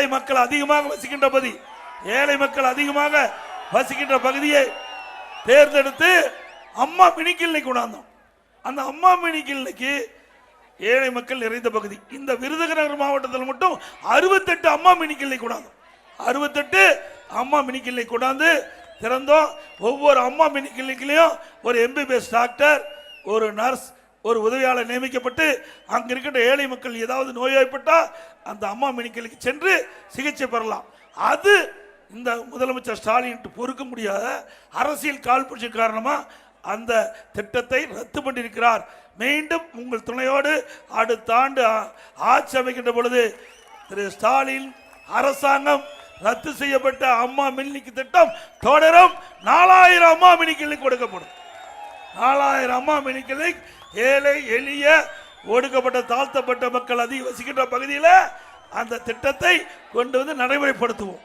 ஏழை மக்கள் அதிகமாக வசிக்கின்ற பகுதி ஏழை மக்கள் அதிகமாக வசிக்கின்ற பகுதியை தேர்ந்தெடுத்து அம்மா மினிக்கிள்ளை கொண்டாந்தோம். அந்த அம்மா மினிக்கிள்ளைக்கு ஏழை மக்கள் நிறைந்த பகுதி. இந்த விருதுநகர் மாவட்டத்தில் மட்டும் அறுபத்தெட்டு அம்மா மினி கொண்டாந்தோம். அறுபத்தெட்டு அம்மா மினிக்கிள்ளை கொண்டாந்து திறந்தோம். ஒவ்வொரு அம்மா மினி ஒரு எம்பிபிஎஸ் டாக்டர் ஒரு நர்ஸ் ஒரு உதவியாளர் நியமிக்கப்பட்டு அங்கே இருக்கின்ற ஏழை மக்கள் ஏதாவது நோய்வாய்ப்பட்டால் அந்த அம்மா மெடிக்கலுக்கு சென்று சிகிச்சை பெறலாம். அது இந்த முதலமைச்சர் ஸ்டாலின் பொறுக்க முடியாத அரசியல் காழ்ப்புணர்ச்சி காரணமாக அந்த திட்டத்தை ரத்து பண்ணியிருக்கிறார். மீண்டும் உங்கள் துணையோடு அடுத்த ஆண்டு ஆட்சி அமைக்கின்ற பொழுது திரு ஸ்டாலின் அரசாங்கம் ரத்து செய்யப்பட்ட அம்மா மின்னிக்கு திட்டம் தொடரும். நாலாயிரம் அம்மா மின்னிக்கு கொடுக்கப்படும். நாலாயிரம் அம்மா மினிக்கலை ஏழை எளிய ஒடுக்கப்பட்ட தாழ்த்தப்பட்ட மக்கள் அதிக வசிக்கின்ற பகுதியில் அந்த திட்டத்தை கொண்டு வந்து நடைமுறைப்படுத்துவோம்.